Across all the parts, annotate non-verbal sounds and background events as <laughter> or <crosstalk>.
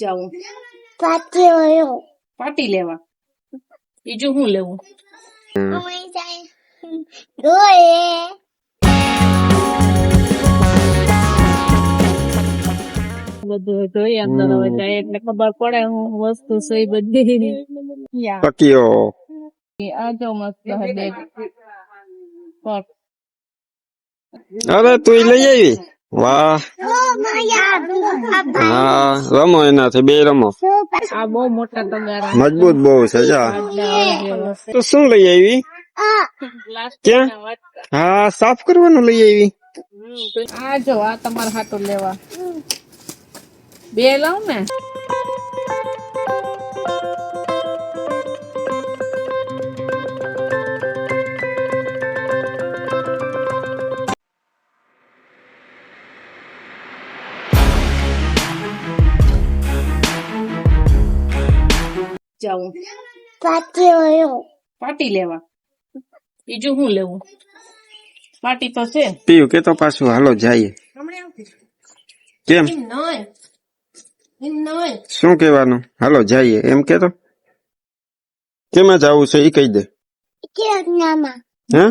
જાઉં. પાટી હોય પાટી લેવા. બીજું શું લેવું? બધું જોઈએ અંદર હવે જાય એટલે ખબર પડે હું વસ્તુ છે એ બધી આ જો મસ્ત હે પગ અરે તું લઈ આવી? વાહ. હા રમો એનાથી બે રમો. આ બહુ મોટા તગારા. મજબૂત બહુ છે તો શું લઈ આવી? ક્યાં? હા સાફ કરવાનું લઈ આવી. આ જો આ તમારા હાટું લેવા. બે લઉં ને. જાઉં પાટી પાટી લેવા? બીજું શું લેવું? પાટી તો છે. પીયું કે તો પાછું હાલો જઈએ. કેમ? શું કેવાનું હાલો જઈએ. એમ કે તો કેમાં જવું છે એ કહી દે. હે?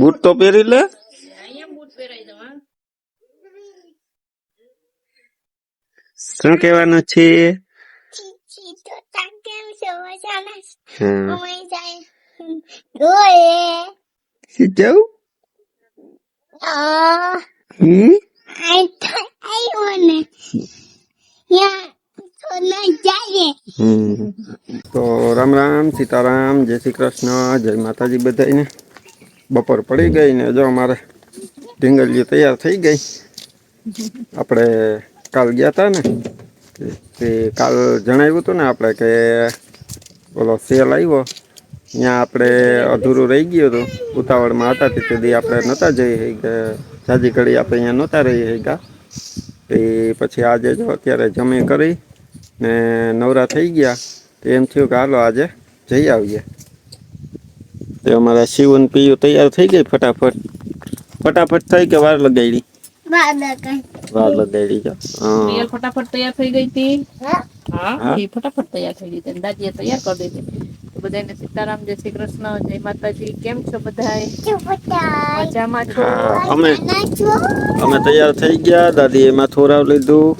બૂટ તો પહેરી લે. શું કેવાનું છે? ચીચી તો તા કેમ છે મજાના હમ. અમે જાય ગોળે શું જવું આ હમ? આઈ તો આવ્યો ને યા તો ના જાય હમ. તો રામ રામ સીતારામ જય શ્રી કૃષ્ણ જય માતાજી બધાને બપોર પડી ગઈ ને જો અમારે ઢીંગલીઓ તૈયાર થઈ ગઈ આપણે કાલ ગયા હતા ને તે કાલ જણાવ્યું હતું ને આપણે કે ઓલો સેલ આવ્યો, ત્યાં આપણે અધૂરું રહી ગયું હતું. ઉતાવળમાં હતા તે સુધી આપણે નહોતા જઈ કે જાજી ઘડી આપણે અહીંયા નહોતા રહી શક્યા. તે પછી આજે જો અત્યારે જમી કરી ને નવરા થઈ ગયા, તો એમ થયું કે હાલો આજે જઈ આવીએ. તે અમારા શિવન પીયું તૈયાર થઈ ગઈ ફટાફટ. ફટાફટ થઈ કે વાર લગાડી વાર લગાડી જો રિયલ ફટાફટ તૈયાર થઈ ગઈ હતી. હા. એ ફટાફટ તૈયાર થઈ ગઈ હતી. અને દાદીએ તૈયાર કરી દીધી. તો બધાને સીતારામ જય શ્રી કૃષ્ણ જય માતાજી. કેમ છો બધા મજામાં છો? અમે અમે તૈયાર થઈ ગયા. દાદી એમાં થોરાવ લીધું.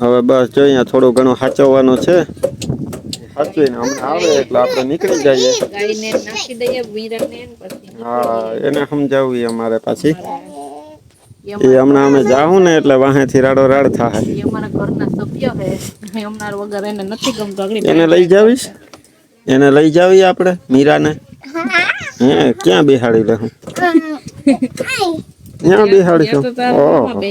હવે બસ જો અહીંયા થોડું ઘણું સાચવવાનું છે. સાચવીને હમણાં આવે એટલે આપણે નીકળી જઈએ. ગાયને નાખી દઈએ વીરને ને પછી હા એને સમજાવવી અમારે પાછી. એ હમણાં અમે જાઉં ને એટલે વાહેથી રાડો રાડ થાય. એ અમારા ઘરના સભ્ય હે. હમણાં વગર એને નથી ગમતો. આગળ એને લઈ જાવીશ? એને લઈ જાવી આપણે મીરાને? હે ક્યાં બેહાડી લે હું? ક્યાં તો તારા ઓહો.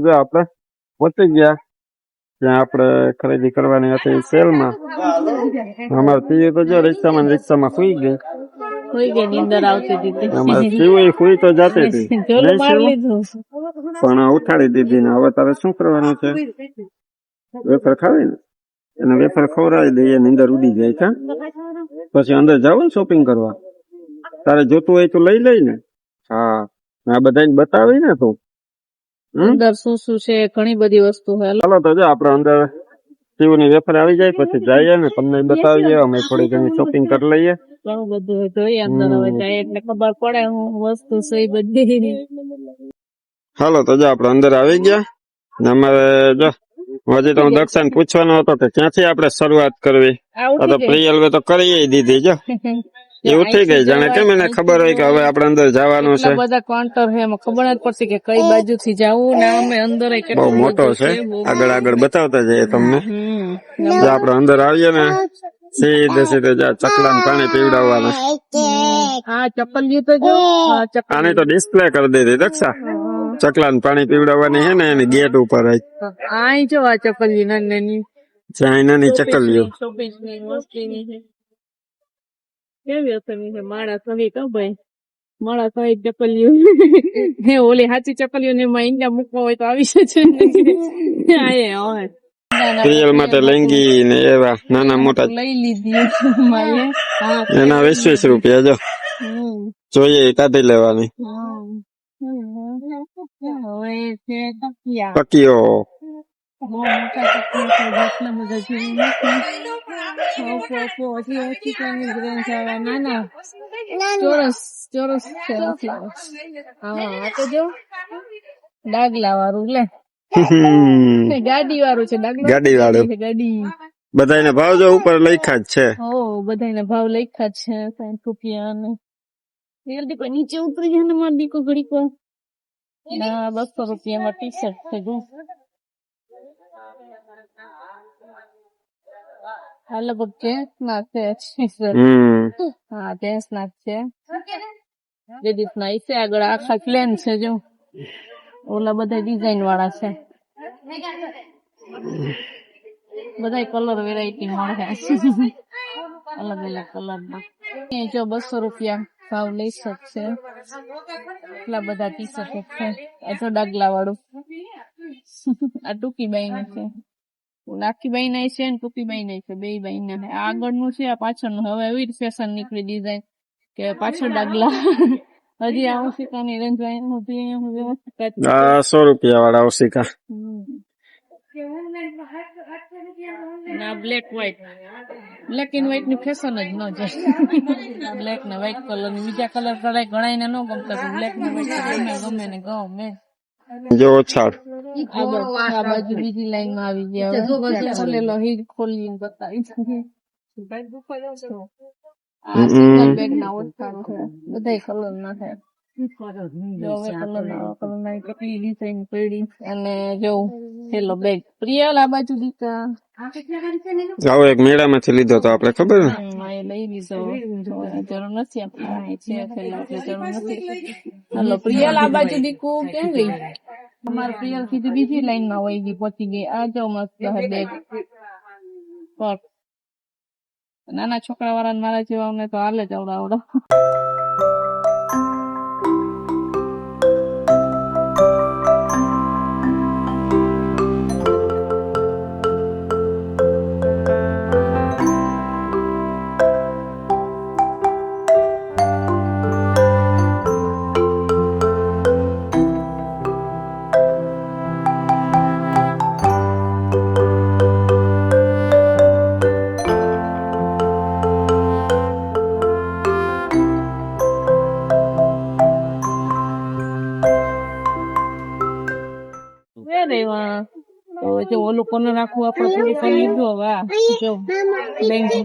જો આપણે પહોંચી ગયા. ત્યાં આપણે ખરીદી કરવાની હતી સેલમાં. અમારે પીયું તો જો રિક્ષામાં રિક્ષામાં સુઈ ગઈ. <laughs> પણ ઉઠાડી દીધી ને હવે તારે શું કરવાનું છે? વેફર ખાવી ને? એને વેફર ખવડાવી દઈએ નીંદર ઉડી જાય છે પછી અંદર જાવ ને શોપિંગ કરવા. તારે જોતું હોય તો લઈ લઈ ને. હા આ બધાને બતાવી ને તું? અંદર શું શું છે ઘણી બધી વસ્તુ છે ચાલો તો જો આપણે અંદર શિવની વેફર આવી જાય પછી જઈએ ને તમને બતાવીએ અમે થોડી ઘણી શોપિંગ કરી લઈએ. ઘણું બધું જોઈએ અંદર હવે જાય એટલે ખબર પડે હું વસ્તુ છે એ બધી. હાલો તો જો આપણે અંદર આવી ગયા. ને અમારે જો હજી તો હું દક્ષાને પૂછવાનો હતો કે ક્યાંથી આપણે શરૂઆત કરવી? તો પ્રિયલવે પ્રિયલ તો કરીએ દીધી જો. <laughs> એવું થઈ ગઈ જાણે કેમ એને ખબર હોય કે હવે આપણે અંદર જવાનું છે? બધા કાઉન્ટર છે એમાં ખબર જ પડશે કે કઈ બાજુ થી જવું ને અમે અંદર બહુ મોટો છે. આગળ આગળ બતાવતા જઈએ તમને. આપણે અંદર આવીએ ને સીધે સીધે જા ચકલા પાણી પીવડાવવાનું. હા ચપ્પલ તો જો. આની તો ડિસ્પ્લે કરી દીધી દક્ષા ચકલા પાણી પીવડાવવાની છે ને એની ગેટ ઉપર આઈ. જો આ ચપ્પલ નાની નાની જ્યાં નાની ચકલીઓ શોપીસની મસ્તીની છે કેવી અસમી છે? માણસ સહિત તો ભાઈ? માણસ હોય ચપલીઓ <laughs> હે ઓલી સાચી ચપલીઓ ને એમાં ઈંડા મૂકવા હોય તો આવી શકે છે આયે હવે પ્રિયલ માટે લેંગી ને એવા નાના મોટા. લઈ લીધી મારે હા. એના વીસ વીસ રૂપિયા જો. જોઈએ કાઢી લેવાની. તકિયા બહુ મોટા તકિયા છે. બધા જેવું નથી ઓપો ઓપો હજી ઓછી કાની ગ્રેન્સ આવે નાના ચોરસ ચોરસ છે હા આ તો જો. ડાગલા વાળું લે. ગાડી વાળું છે ડાગલા ગાડી વાળું. છે ગાડી. બધાને ભાવ જો ઉપર લખ્યા જ છે. બધા બધાને ભાવ લખ્યા જ છે સાઠ રૂપિયા ને. એ દીકો નીચે ઉતરી જાય ને મારી દીકો ઘડીક બસો રૂપિયામાં ટી શર્ટ છે જો. આ લગભગ જેન્ટ્સ ના છે હા જેન્ટ્સ ના જ છે. લેડીઝ ના છે આગળ આખા પ્લેન છે જો. ઓલા બધા ડિઝાઇન વાળા છે. બધા કલર વેરાયટી મળે અલગ અલગ કલર ના. જો બસો રૂપિયા ભાવ લઈ શકશે. એટલા બધા ટી શર્ટ છે. આ તો ડાગલા વાળું. આ ટૂંકી બાઈ છે. લાખી બાઈ ના છે ને ટૂંકી બાઈ ના છે. બે બાઈ ના છે. આ આગળનું છે આ પાછળનું. હવે એવી ફેશન નીકળી ડિઝાઇન કે પાછળ ડાગલા. <laughs> હજી આ ઓશિકાની રેન્જ હતી અહીંયા હું વ્યવસ્થિત કાઢી. આ સો રૂપિયા વાળા ઓશિકા. હમ. ના બ્લેક વ્હાઈટ બ્લેક એન્ડ વ્હાઈટની ફેશન જ ન જાય. બ્લેક ને વ્હાઈટ કલરની. બીજા કલર કરાય ઘણા ને ન ગમતા બ્લેક ને વ્હાઈટ ગમે ગમે ને ગમે. જો ઓછાળ આ બાજુ બાજુ લાઈનમાં આવી ગયા ખોલેલો હીર ખોલીને બતાવી બધા કલર ના આવો એક મેળામાંથી લીધો તો આપડે ખબર? ને પ્રિયલ આ બાજુ દીકુ કેમ ગઈ અમારે પ્રિયલ સીધી બીજી લાઈનમાં વહી ગઈ પહોંચી ગઈ. આ જો મસ્ત હે બેગ નાના છોકરા વાળા મારા જેવા તો હાલે જ આવડો તો જો ઓલું કોને રાખવું આપણે પૂરી કરી લીધું હવે આ જો લેંગી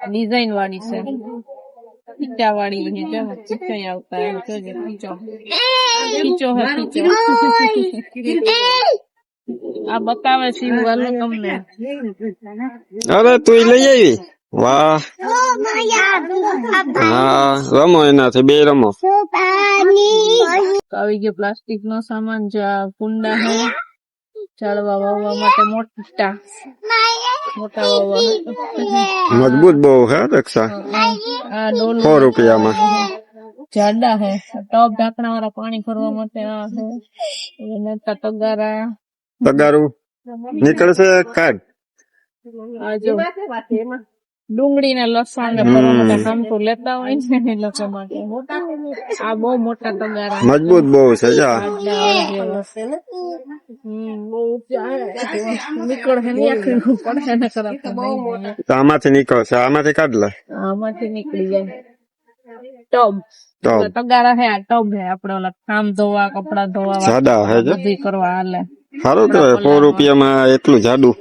ડિઝાઇન વાળી. છે. ખીચા વાળી છે. જો ખીચા આવતા જોજે ખીચો. ખીચો હે ખીચો. આ બતાવે છે હું તમને. અરે તું લઈ આવી? વાહ. હા રમો એનાથી બે રમો. આવી ગયો પ્લાસ્ટિક નો સામાન છે આ કુંડા હે ચાલવા વાવવા માટે મોટા. મોટા વાવવા મજબૂત બહુ હે રક્ષા. આ ડોલ સો રૂપિયામાં. જાડા હે ટોપ ઢાંકણા વાળા પાણી ભરવા માટે આ હે. એને તગારા. તગારું. નીકળશે કાઢ આ જો. ડુંગળી ને લસણ ને માટે લેતા હોય ને એ લોકો માટે. આ બહુ મોટા તગારા. મજબૂત બહુ છે જા. હે. નીકળે ને આખી પડે ને ખરાબ આમાંથી નીકળશે આમાંથી કાઢ લે. આમાંથી નીકળી જાય. ટબ. તો તગારા હે આ ટબ હે આપડે ઓલા કામ ધોવા કપડા ધોવા સાદા હે બધી કરવા હાલે. સારું કહેવાય સો રૂપિયામાં એટલું જાડું.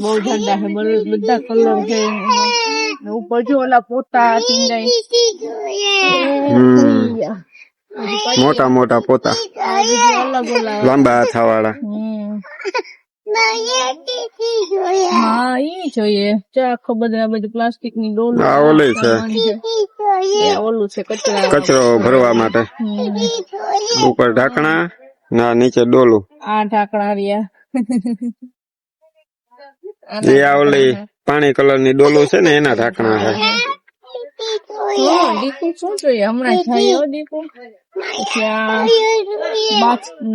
બહુ જાડા છે બધા કલર છે. ઉપર જો ઓલા પોતા મોટા મોટા પોતા. લાંબા ટીટી જોઈએ હા ઈ જોઈએ. આખો બધા બધું પ્લાસ્ટિકની ડોલ આ ઓલી છે. ઓલું છે કચરા. કચરો ભરવા માટે. ઉપર ઢાંકણા ના નીચે ડોલું. આ ઢાંકણા રહ્યા. એ આ ઓલી પાણી કલરની ડોલું છે ને એના ઢાંકણા છે. દીકુ શું જોઈએ? હમણાં જાય દીકુ.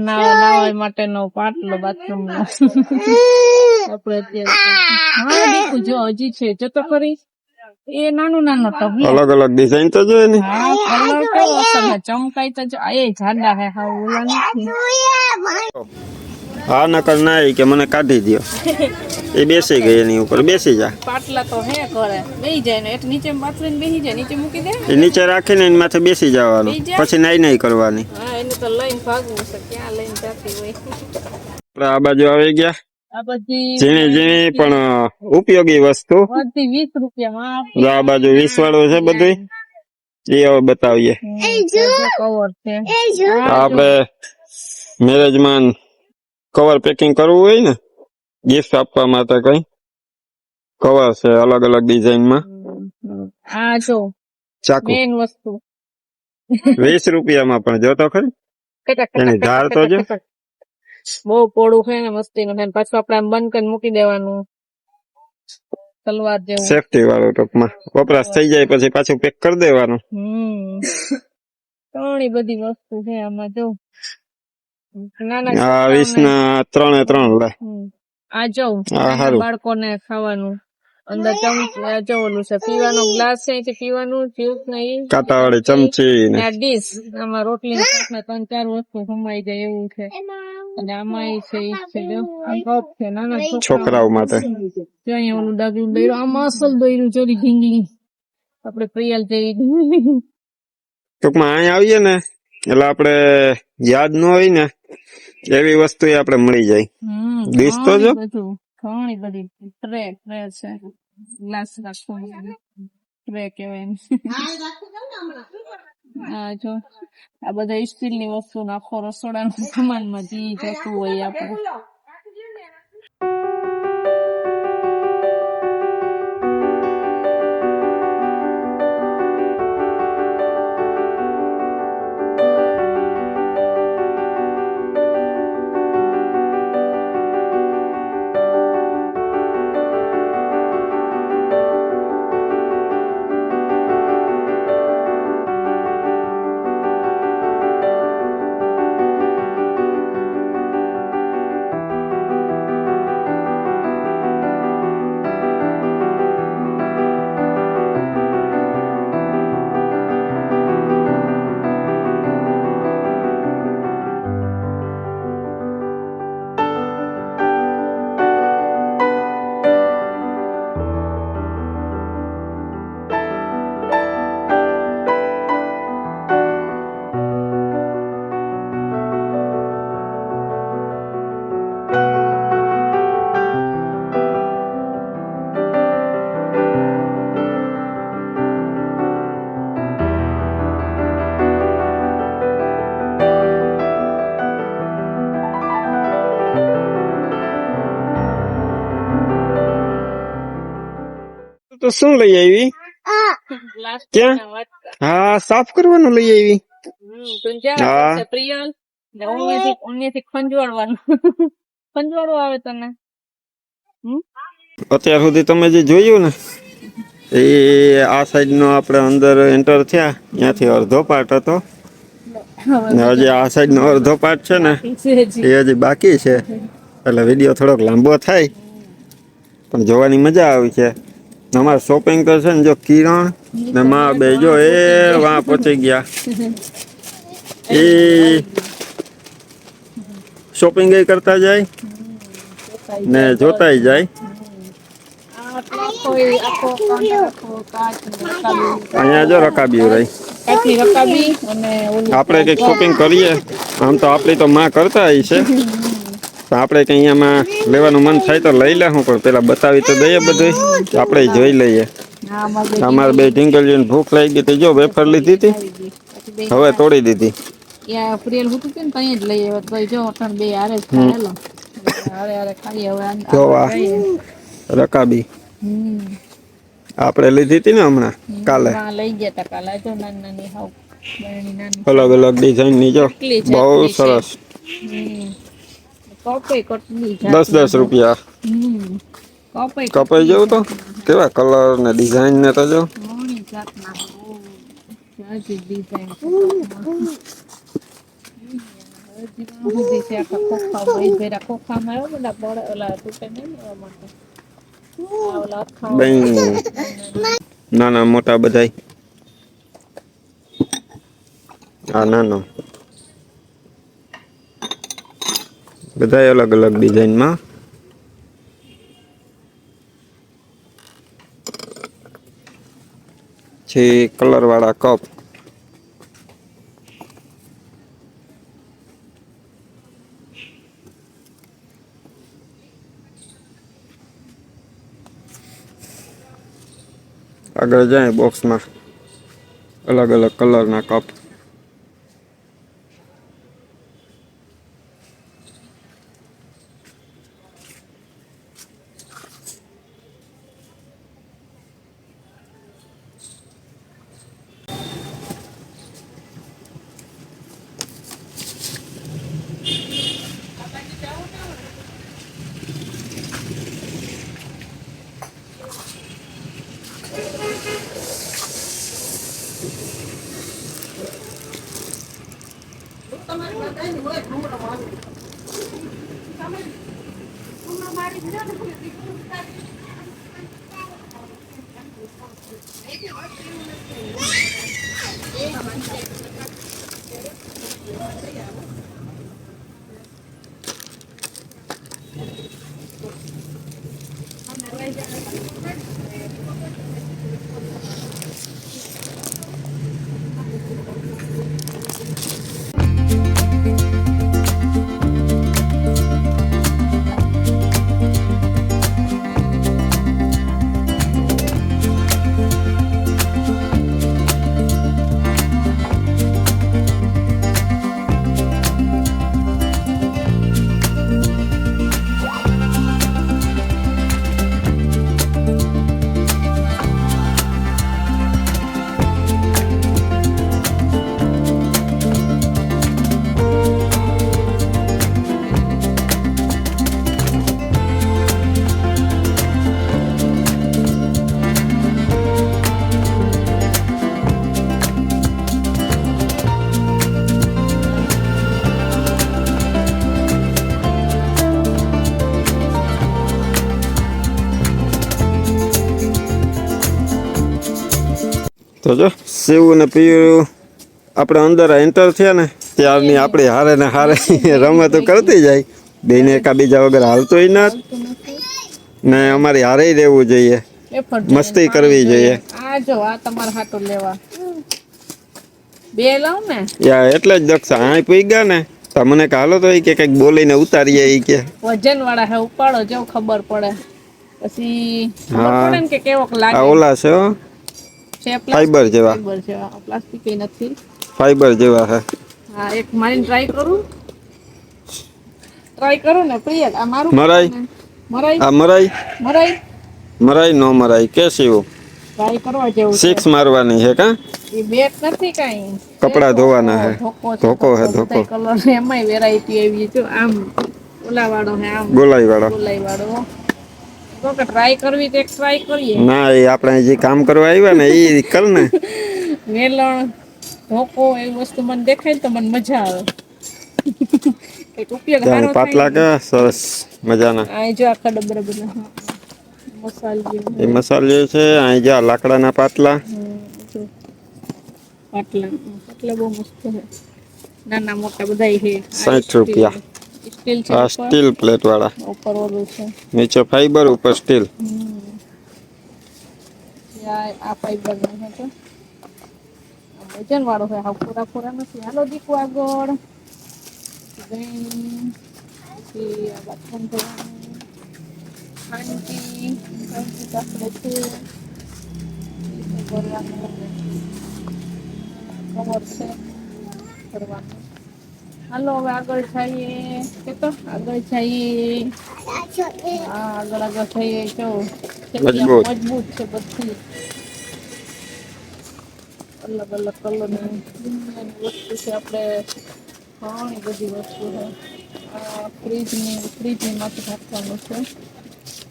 નાવા માટેનો પાટલો બાથરૂમ નો <laughs> આપડે અત્યારે હા દીકુ જો હજી છે. જતો તો ખરી. એ નાનું નાનું તો અલગ અલગ ડિઝાઇન તો જોઈએ ને. હા કલર કેવો છે ચમકાઈ તો એ જાડા હે હા ઓલા હા નકર ના કે મને કાઢી દ્યો. એ બેસી ગઈ એની ઉપર બેસી જા. પાટલા તો હે કરે બેહી જાય ને એટ નીચે બાથરૂમ બેહી જાય નીચે મૂકી દે એ નીચે રાખીને એની માથે બેસી જવાનું. પછી નાઈ નાઈ કરવાની. હા એને તો લઈને ભાગવું છે ક્યાં લઈને જાતી હોય. આપણે આ બાજુ આવી ગયા. આ બધી ઝીણી ઝીણી પણ ઉપયોગી વસ્તુ. બધી વીસ રૂપિયામાં આ બાજુ વીસ વાળું છે બધું એ હવે બતાવીએ. કવર છે. આપણે મેરેજમાં કવર પેકિંગ કરવું હોય ને ગિફ્ટ આપવા માટે કઈ. કવર છે અલગ અલગ ડિઝાઇનમાં આ જો ચાકુ. મેન વસ્તુ. વીસ રૂપિયામાં પણ જોતો ખરી. <laughs> એની ધાર તો જો. બહુ પોળું છે ને મસ્તી નું પાછું આપડે આમ બંધ કરીને મૂકી દેવાનું. તલવાર જેવું. સેફટી વાળું ટૂંકમાં. વપરાશ થઈ જાય પછી પાછું પેક કરી દેવાનું. હમ. ઘણી બધી વસ્તુ છે આમાં જો. નાના ત્રણે ત્રણ લે. આ જો બાળકોને ખાવાનું. અંદર ચમ આ ઓલું છે પીવાનો ગ્લાસ છે અહીંથી પીવાનું જ્યુસ નહીં કાંટાવાળી ચમચી ને. આ ડીશ આમાં રોટલી ને ત્રણ ચાર વસ્તુ સમાઈ જાય એવું છે. અને આમાં છે ઈ છે જો આ કપ છે નાના છોકરાઓ. માટે. જો અહીંયા ઓલું ડાગલું દોર્યું આમાં અસલ દોર્યું ચોરી ઢીંગલી આપડે પ્રિયલ જઈ ટૂંકમાં અહીંયા આવીએ ને એટલે આપણે યાદ ન હોય ને એવી વસ્તુ એ આપણે મળી જાય. ડીશ તો જો. ઘણી બધી ટ્રે ટ્રે છે. ગ્લાસ રાખવો ટ્રે કહેવાય. હા, જો. આ બધા સ્ટીલની વસ્તુ આખો રસોડાનું સામાનમાં જી જતું હોય આપણે. તો શું લઈ આવી? ક્યાં? હા સાફ કરવાનું લઈ આવી. હા. પ્રિયલ. <laughs> આવે તને. અત્યાર સુધી તમે જે જોયું ને એ આ સાઈડ નો આપણે અંદર એન્ટર થયા. ત્યાંથી અડધો પાર્ટ હતો. હજી આ સાઈડ નો અડધો પાર્ટ છે ને એ હજી બાકી છે. એટલે વીડિયો થોડોક લાંબો થાય. પણ જોવાની મજા આવી છે. અમારે શોપિંગ છે ને જો કિરણ ને માં બે જો એ વા પહોંચી ગયા. <laughs> એ શોપિંગ એ કરતા જાય ને જોતાય જાય. અહીંયા જો રકાબી રહી આપણે કંઈક શોપિંગ કરીએ. આમ તો આપણી તો માં કરતા છે. <laughs> તો આપણે કંઈ આમાં લેવાનું મન થાય તો લઈ લેવું પણ પેલા બતાવી તો દઈએ બધું આપણે જોઈ લઈએ. અમારે બે ઢીંગલીઓને ભૂખ લાગી ગઈ તો જો વેફર લીધી હતી. હવે તોડી દીધી. રકાબી. આપણે લીધી હતી ને હમણાં કાલે. લઈ ગયા તા કાલે. જો નાની નાની હાવ અલગ અલગ ડિઝાઇનની જો. બહુ સરસ. દસ દસ રૂપિયા. કપાઈ જવું તો? કેવા કલર ને ડિઝાઇન ને તો જો. બધા નાના મોટા બધાય. આ નાનો. બધાય અલગ અલગ ડિઝાઇનમાં. છે કલર વાળા કપ. આગળ જાય બોક્સમાં અલગ અલગ કલરના કપ. તો સેવું ને પીવું. આપણે અંદર એન્ટર થયા ને ત્યારની આપણે હારે ને હારે રમતો કરતી જાય. બેને એકાબીજા વગર હાલતોય ના. ને અમારી હારે રહેવું જોઈએ. મસ્તી કરવી જોઈએ. આ જો આ તમારા હાટો લેવા. બે લાવ ને. યા એટલે જ દક્ષા આય પી ગયા ને તો મને કે હાલો તો કે કંઈક બોલીને ઉતારીએ ઈ કે. વજન વાળા હે ઉપાડો જો ખબર પડે. પછી ખબર હા. પડે ને કે કેવો લાગે. ઓલા છે છે ફાઈબર જેવા. ફાઈબર જેવા પ્લાસ્ટિક નથી. ફાઈબર જેવા છે. હા એક મારીને ટ્રાય કરું. ટ્રાય કરું ને પ્રિયલ આ મારું મરાય મરાઈ? મરાય આ મરાઈ? મરાઈ? મરાઈ નો મરાઈ કે સીવું? ટ્રાય કરવા જેવું સિક્સ મારવાની છે કા? એ બેટ નથી કાંઈ. કપડા ધોવાના હે. ધોકો છે, ધોકો હે, ધોકો. કલર એમાંય વેરાયટી આવી જો આમ ઓલા વાળો હે આમ. ગોલાઈ વાળો ગોલાઈ વાળો તો કે ટ્રાય કરવી તો એક ટ્રાય કરીએ. ના એ આપણે જે કામ કરવા આવ્યા ને એ કર ને. <laughs> વેલણ ધોકો એવી વસ્તુ મને દેખાય ને તો મને મજા આવે. <laughs> કંઈક ઉપયોગ ત્યાં સારો પાટલા થાય કેવા સરસ મજાના? આ જો આખા ડબરા બધા હા. મસાલ જેવું એ મસાલીઓ છે અહીં જા લાકડાના પાટલા હમ, જો. પાટલા પાટલા બહુ મસ્ત છે. નાના મોટા બધા છે. આ 60 રૂપિયા. સ્ટીલ છે આ સ્ટીલ પ્લેટ વાળા ઉપર ઓલું છે. નીચે ફાઈબર ઉપર સ્ટીલ. આ ફાઈબર નો છે વજન વાળો હોય પૂરા પૂરા નથી. હાલો દીકુ આગળ. Then, પછી બાથરૂમ ધોવાનું. આંટી આંટી કાપડે છે. એ તો છે. ભરવાનું હાલો હવે આગળ જઈએ કે તો આગળ જઈએ હા આગળ આગળ થઈએ જો કેટલી આમ મજબૂત. મજબૂત છે બધી અલગ અલગ કલરની દુનિયાની વસ્તુ છે. આપણે ઘણી બધી વસ્તુ છે. આ ફ્રીજની ફ્રીજની માંથી રાખવાનું છે.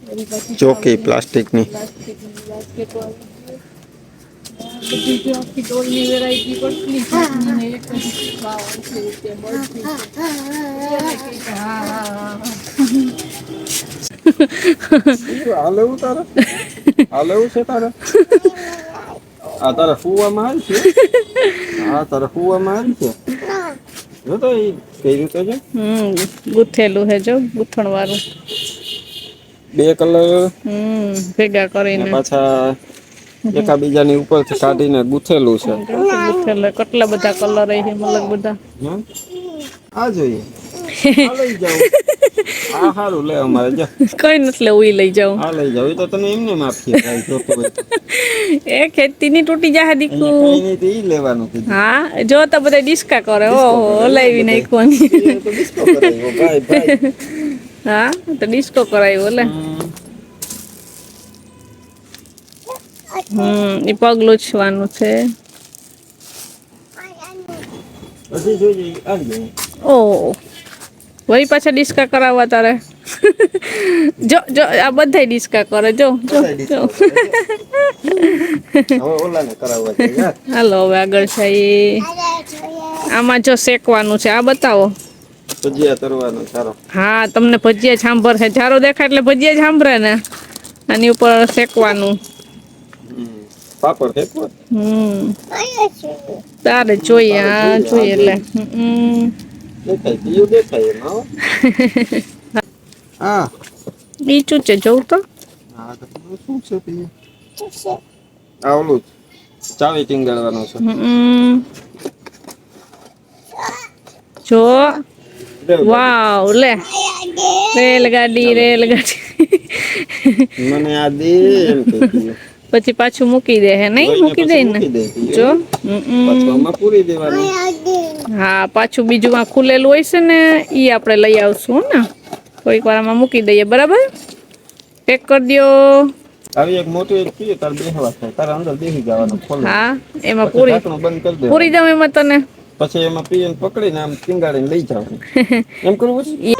એવી બધી ચોકી ચાવી, પ્લાસ્ટિકની. પ્લાસ્ટિકની બાસ્કેટો આવી ગઈ. આ બધી જો આખી ડોલની વેરાયટી કેટલી જાતની ને એક જ ભાવ આટલી રૂપિયા બધી છે. હા હા હા આ લેવું તારે આ લેવું છે તારે આ તારે ફુવામાં આવી છે હા તારે ફુવામાં આવી છે જો તો એ કઈ રીતે છે હમ ગુથેલું છે જો ગુથણ વાળું બે કલર હમ ભેગા ને કરીને પાછા એકાબીજાની ઉપરથી કાઢીને ગૂંથેલું છે. ગૂંથેલું કેટલા બધા કલર છે મલક બધા? આ જોઈએ. આ લઈ જાઓ. આ સારું લે અમારે જા. કઈ નથી લેવું ઈ લઈ જાઉં આ લઈ એ તો તને એમને માફી થાય જોતું હોય તો. એ ખેતી ની તૂટી જાહે દીકુ. ઈ લેવાનું હા જો તો બધા ડિસ્કા કરે. ઓહો ભાઈ ભાઈ. હા તો ડિસ્કો કરાવ્યો લે. હમ. એ પગ લૂછવાનું છે. ઓ વળી પાછા ડિસ્કા કરાવવા તારે. જો જો આ બધા ડિસ્કા કરે જો જો હાલો હવે આગળ છે આમાં જો શેકવાનું છે આ બતાવો. હા તમને ભજીયા સાંભળશે. જારો દેખાય એટલે ભજીયા સાંભળે ને. આની ઉપર શેકવાનું. પાપડ ફેંકવો? હમ. તારે જોઈએ આ જોઈએ એટલે. હમ. દેખાય દેખાય એમાં હા. ઈ છે જોઉં તો? હા શું છે આ ઓલું ચાવી ટીંગાડવાનું છે. જો. વાવ લે. રેલગાડી રેલગાડી. મને આ દે એમ કે પીયું. પછી પાછું મૂકી દે હે નહીં? મૂકી દે ને? દે. જો. હા પાછું બીજું માં ખુલેલું હોય છે ને એ આપણે લઈ આવશું ને. કોઈક વાર આમાં મૂકી દઈએ બરાબર? પેક કરી પીએ ખોલો. હા એમાં પૂરી દે પૂરી જાવ એમાં તને. પછી એમાં પીએને પકડીને આમ ટીંગાડીને લઈ જવાનું. <laughs> એમ કરવું છે?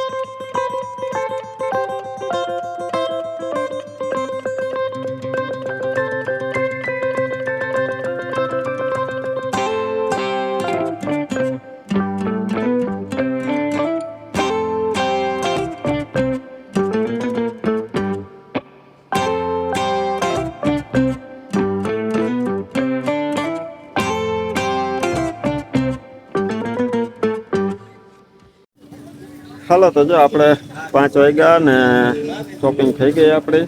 હાલો, તો જો આપણે પાંચ વાગ્યા ને શોપિંગ થઈ ગઈ આપણી.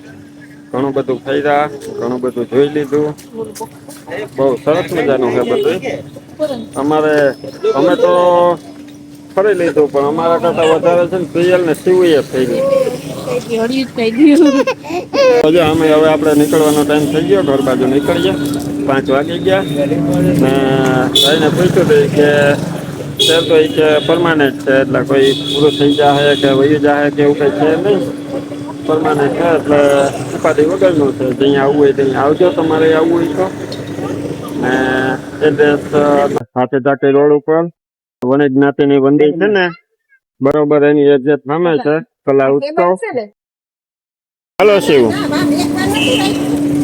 ઘણું બધું ફર્યા, ઘણું બધું જોઈ લીધું. બહુ સરસ મજાનું છે બધું. અમારે, અમે તો ફરી લીધું, પણ અમારા કરતા વધારે છે ને પ્રિયલ ને શિવએ જો અમે હવે આપણે નીકળવાનો ટાઈમ થઈ ગયો, ઘર બાજુ નીકળીએ. પાંચ વાગી ગયા. ને ભાઈને પૂછ્યું હતું કે સર તો એ કે પરમાનન્ટ છે એટલે કોઈ પૂરું થઈ જાય કે વયું જાય કે એવું કંઈ છે નહીં. પરમાનન્ટ છે એટલે ઉપાધિ વગરનું છે જ્યાં આવવું હોય ત્યાં આવજો તમારે આવવું હોય તો. ને એડ્રેસ સાથે જાતે રોડ ઉપર વન જ્ઞાતિની વંદી છે ને બરોબર એની એક્ઝેક્ટ સામે છે કલા ઉત્સવ. હલો શિવ.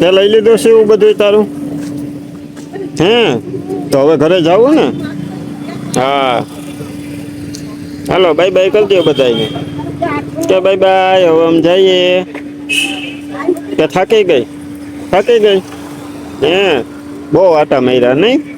તે લઈ લીધું શિવ બધું તારું? હે? તો હવે ઘરે જવું ને? હા. હાલો, બાય બાય કરી દો બધાને કે બાય બાય, હવે આમ જઈએ. કે થાકી ગઈ? થાકી ગઈ? હે? બહુ આટા માર્યા નહીં?